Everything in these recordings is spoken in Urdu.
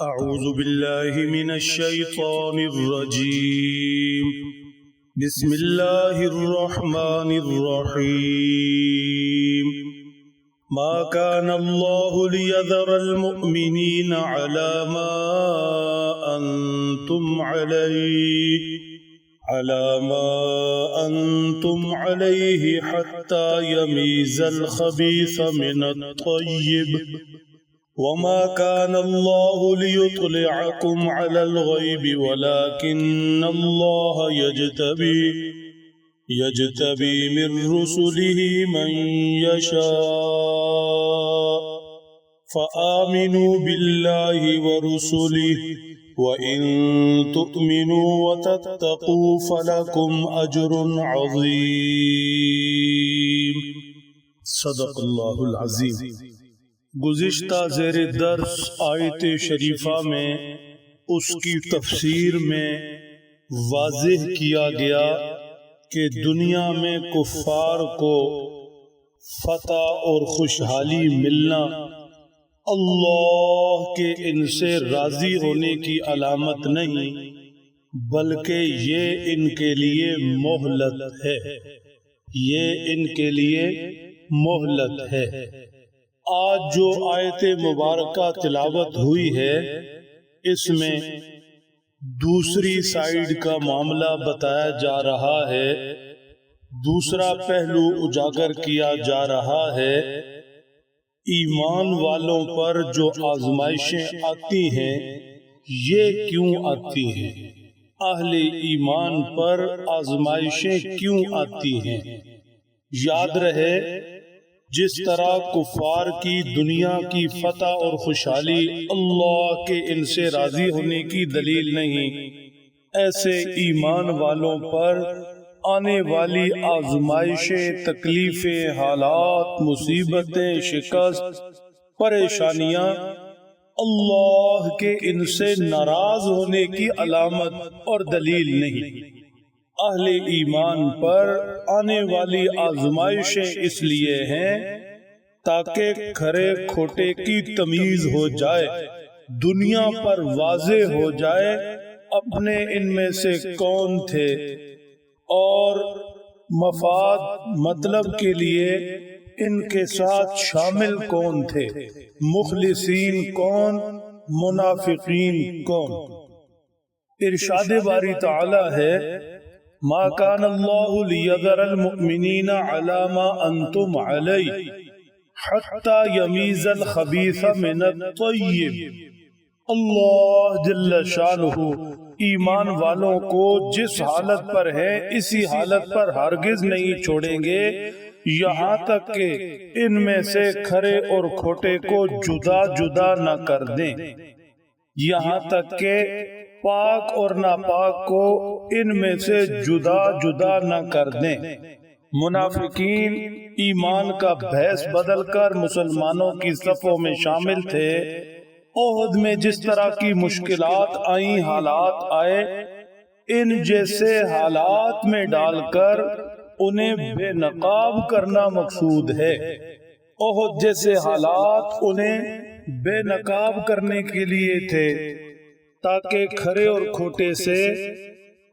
أعوذ بالله من الشيطان الرجيم. بسم الله الرحمن الرحيم. ما كان الله ليذر المؤمنين على ما أنتم عليه، على ما أنتم عليه حتى يميز الخبيث من الطيب. وما كان الله ليطلعكم على الغيب ولكن الله يجتبي يجتبي من رسله من يشاء فآمنوا بالله ورسله وإن تؤمنوا وتتقوا فلكم أجر عظيم. صدق الله العظيم. گزشتہ زیر درس آیت شریفہ میں اس کی تفسیر میں واضح کیا گیا کہ دنیا میں کفار کو فتح اور خوشحالی ملنا اللہ کے ان سے راضی ہونے کی علامت نہیں، بلکہ یہ ان کے لیے مہلت ہے۔ یہ ان کے لیے مہلت ہے۔ آج جو آیت مبارکہ تلاوت ہوئی ہے، اس میں دوسری سائیڈ کا معاملہ بتایا جا رہا ہے، دوسرا پہلو اجاگر کیا جا رہا ہے۔ ایمان والوں پر جو آزمائشیں آتی ہیں، یہ کیوں آتی ہیں؟ اہل ایمان پر آزمائشیں کیوں آتی ہیں؟ یاد رہے جس طرح کفار کی دنیا کی فتح اور خوشحالی اللہ کے ان سے راضی ہونے کی دلیل نہیں۔ ایسے ایمان والوں پر آنے والی آزمائشیں تکلیفیں حالات مصیبتیں شکست پریشانیاں اللہ کے ان سے ناراض ہونے کی علامت اور دلیل نہیں۔ اہل ایمان پر آنے والی آزمائشیں اس لیے ہیں تاکہ کھرے کھوٹے کی تمیز ہو جائے، دنیا پر واضح ہو جائے اپنے ان میں سے کون تھے۔ اور مفاد مطلب کے لیے ان کے ساتھ شامل کون تھے۔ مخلصین کون، منافقین کون۔ ارشاد باری تعالی ہے ما كان الله ليذر المؤمنين على ما أنتم عليه حتى يميز الخبيث من الطيب. اللہ جل شانہ ایمان والوں کو جس حالت پر ہے اسی حالت پر ہرگز نہیں چھوڑیں گے۔ یہاں تک کہ ان میں سے کھرے اور کھوٹے کو جدا جدا نہ کر دیں۔ یہاں تک کہ پاک اور ناپاک کو ان میں سے جدا جدا نہ کر دیں۔ منافقین ایمان کا بھیس بدل کر مسلمانوں کی صفوں میں شامل تھے۔ عہد میں جس طرح کی مشکلات آئیں، حالات آئے۔ ان جیسے حالات میں ڈال کر انہیں بے نقاب کرنا مقصود ہے۔ عہد جیسے حالات انہیں بے نقاب کرنے کے لیے تھے۔ تاکہ کھرے اور کھوٹے سے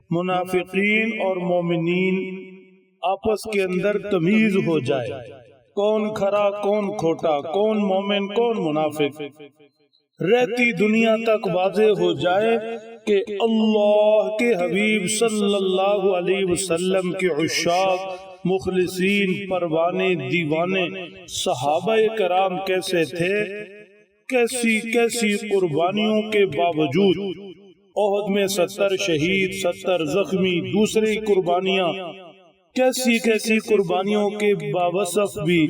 منافقین اور مومنین آپس کے اندر تمیز ہو جائے۔ کون کھرا، کون کھوٹا، کون مومن، کون منافق۔ رہتی دنیا تک واضح ہو جائے کہ اللہ کے حبیب صلی اللہ علیہ وسلم کے عشاق، مخلصین پروانے دیوانے، صحابہ کرام کیسے تھے؟ کیسی کیسی قربانیوں کے باوجود عہد میں ستر شہید، ستر زخمی، دوسری قربانیاں، کیسی کیسی قربانیوں کے باوصف بھی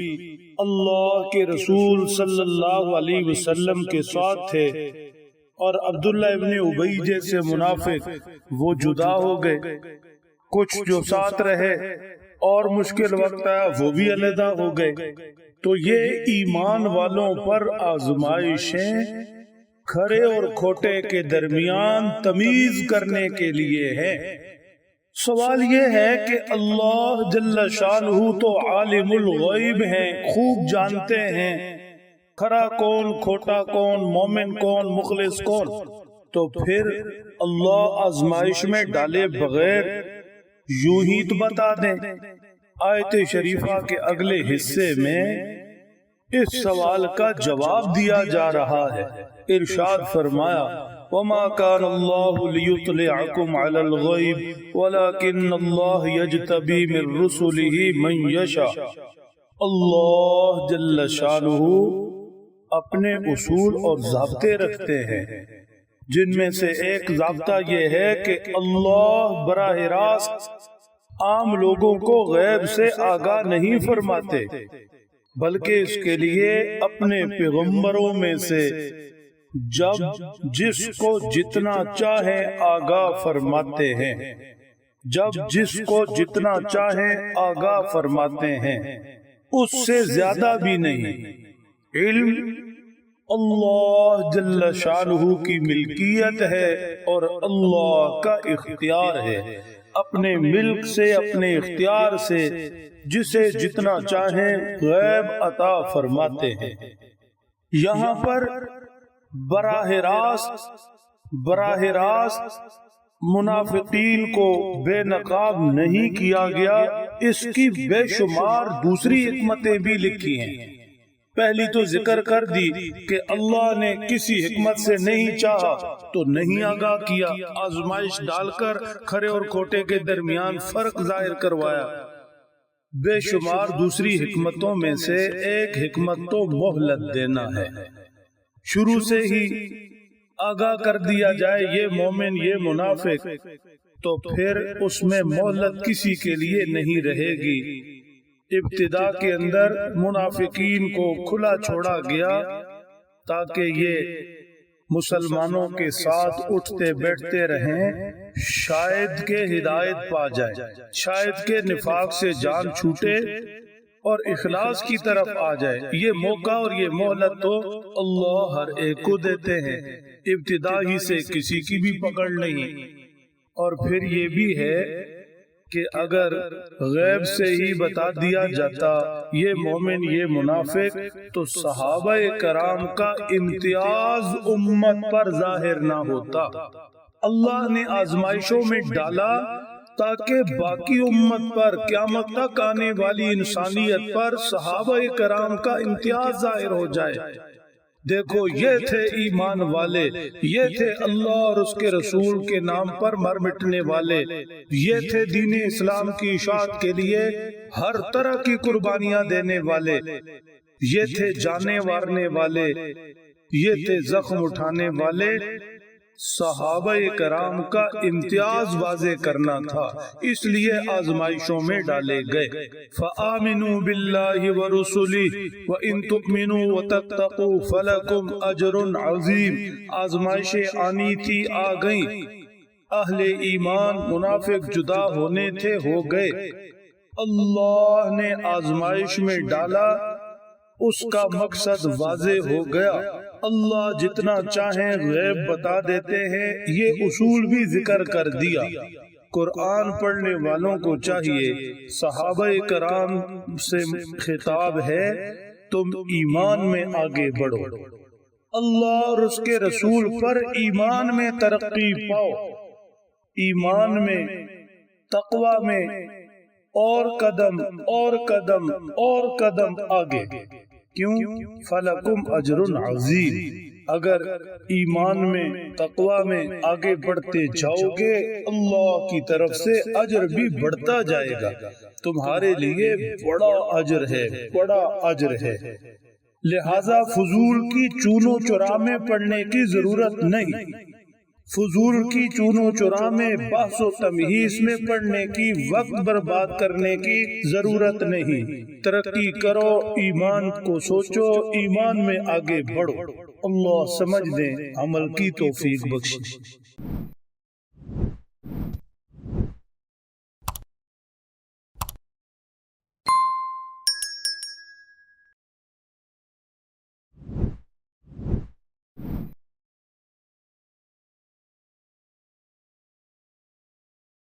اللہ کے رسول صلی اللہ علیہ وسلم کے ساتھ تھے۔ اور عبداللہ ابن ابئی جیسے منافق وہ جدا ہو گئے۔ کچھ جو ساتھ رہے اور مشکل وقت آیا، وہ بھی علیحدہ ہو گئے۔ تو یہ ایمان والوں پر آزمائشیں کھڑے اور کھوٹے کے درمیان تمیز کرنے کے لیے ہے سوال یہ ہے کہ اللہ جل شانہ تو عالم الغیب ہیں، خوب جانتے ہیں۔ کھرا کون، کھوٹا کون، مومن کون، مخلص کون؟ تو پھر اللہ آزمائش میں ڈالے بغیر یوں ہی تو بتا دیں۔ آیت شریفہ کے اگلے حصے میں اس سوال کا جواب دیا جا رہا ہے۔ ارشاد فرمایا، وما كان الله ليطلعكم على الغيب ولكن الله يجتبي من رسله من يشاء۔ اللہ جل شانہ اپنے اصول اور ضابطے رکھتے ہیں۔ جن میں سے ایک ضابطہ یہ ہے کہ اللہ براہ راست عام لوگوں کو غیب سے آگاہ نہیں فرماتے بلکہ اس کے لیے اپنے پیغمبروں میں سے جب جس کو جتنا چاہے آگاہ فرماتے ہیں۔ جب جس کو جتنا چاہے آگاہ فرماتے ہیں۔ اس سے زیادہ بھی نہیں۔ علم اللہ جل شانہ کی ملکیت ہے اور اللہ کا اختیار ہے۔ اپنے ملک سے اپنے اختیار سے جسے جتنا چاہیں غیب عطا فرماتے ہیں۔ یہاں پر براہ راست براہ راست منافقین کو بے نقاب نہیں کیا گیا اس کی بے شمار دوسری حکمتیں بھی لکھی ہیں۔ پہلی تو ذکر کر دی کہ اللہ نے کسی حکمت سے نہیں چاہا تو نہیں آگاہ کیا آزمائش ڈال کر کھڑے اور کھوٹے کے درمیان فرق ظاہر کروایا۔ بے شمار دوسری حکمتوں میں سے ایک حکمت تو مہلت دینا ہے۔ شروع سے ہی آگاہ کر دیا جائے یہ مومن یہ منافق۔ تو پھر اس میں مہلت کسی کے لیے نہیں رہے گی۔ ابتدا کے اندر منافقین کو کھلا چھوڑا گیا تاکہ یہ مسلمانوں کے ساتھ اٹھتے بیٹھتے رہیں، شاید کے ہدایت پا جائے، شاید کے نفاق سے جان چھوٹے اور اخلاص کی طرف آ جائے۔ یہ موقع اور یہ مہلت تو اللہ ہر ایک کو دیتے ہیں۔ ابتدا ہی سے کسی کی بھی پکڑ نہیں۔ اور پھر یہ بھی ہے کہ اگر غیب سے ہی بتا دیا جاتا یہ مومن یہ منافق تو صحابہ کرام کا امتیاز امت پر ظاہر نہ ہوتا۔ اللہ نے آزمائشوں میں ڈالا تاکہ باقی امت پر قیامت تک آنے والی انسانیت پر صحابہ کرام کا امتیاز ظاہر ہو جائے۔ دیکھو یہ تھے ایمان والے یہ تھے اللہ اور اس کے رسول کے نام پر مر مٹنے والے۔ یہ تھے دین اسلام کی اشاعت کے لیے ہر طرح کی قربانیاں دینے والے۔ یہ تھے جانے وارنے والے۔ یہ تھے زخم اٹھانے والے۔ صحابہ کرام کا امتیاز واضح کرنا تھا، اس لیے آزمائشوں میں ڈالے گئے۔ فَآمِنُوا بِاللَّهِ وَرُسُلِهِ وَإِن تُؤْمِنُوا وَتَتَّقُوا فَلَكُمْ عَجْرٌ عَظِيمٌ۔ آزمائشیں آنی تھی، آ گئیں۔ اہل ایمان منافق جدا ہونے تھے، ہو گئے۔ اللہ نے آزمائش میں ڈالا، اس کا مقصد واضح ہو گیا۔ اللہ جتنا چاہیں غیب بتا دیتے ہیں، یہ اصول بھی ذکر کر دیا۔ قرآن پڑھنے والوں کو چاہیے، صحابہ کرام سے خطاب ہے، تم ایمان میں آگے بڑھو۔ اللہ اور اس کے رسول پر ایمان میں ترقی پاؤ۔ ایمان میں، تقوی میں، اور قدم اور قدم اور قدم آگے۔ کیوں فلکم اجر عظیم؟ اگر ایمان میں، تقوی میں آگے بڑھتے جاؤ گے اللہ کی طرف سے اجر بھی بڑھتا جائے گا۔ تمہارے لیے بڑا اجر ہے، بڑا اجر ہے۔ لہذا فضول کی چونو چرا میں پڑھنے کی ضرورت نہیں۔ فضول کی چونو چرا میں بحث و تمہیس میں پڑھنے کی وقت برباد کرنے کی ضرورت نہیں۔ ترقی کرو ایمان کو سوچو ایمان میں آگے بڑھو۔ اللہ سمجھ دیں عمل کی توفیق بخش